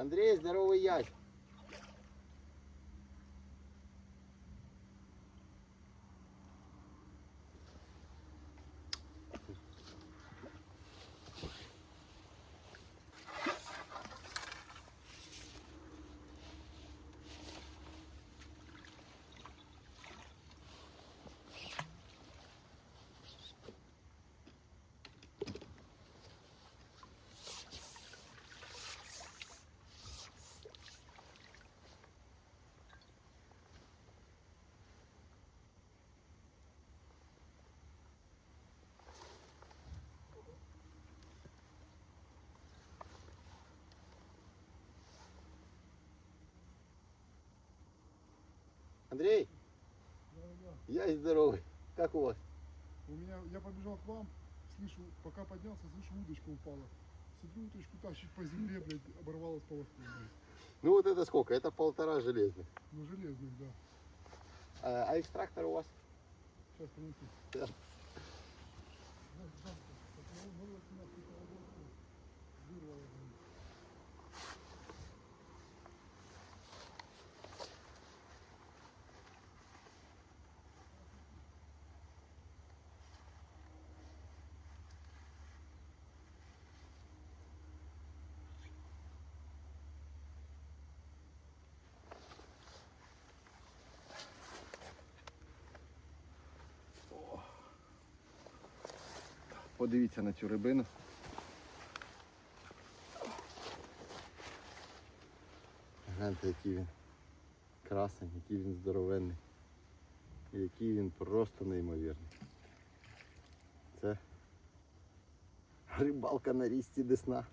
Андрей, здоровый ясь. Андрей, ясь здоровый. Как у вас? У меня, я побежал к вам, слышу, пока поднялся, слышу, удочка упала. Смотрю, удочку тащит по земле, блядь, оборвалась полоска. блядь. Ну вот это сколько? Это полтора железных. Ну, железных, да. А, а экстрактор у вас? Сейчас принесу. Да. Подивіться на цю рибину. Гляньте, який він красень, який він здоровенний. Який він просто неймовірний. Це рибалка на рісті Десна.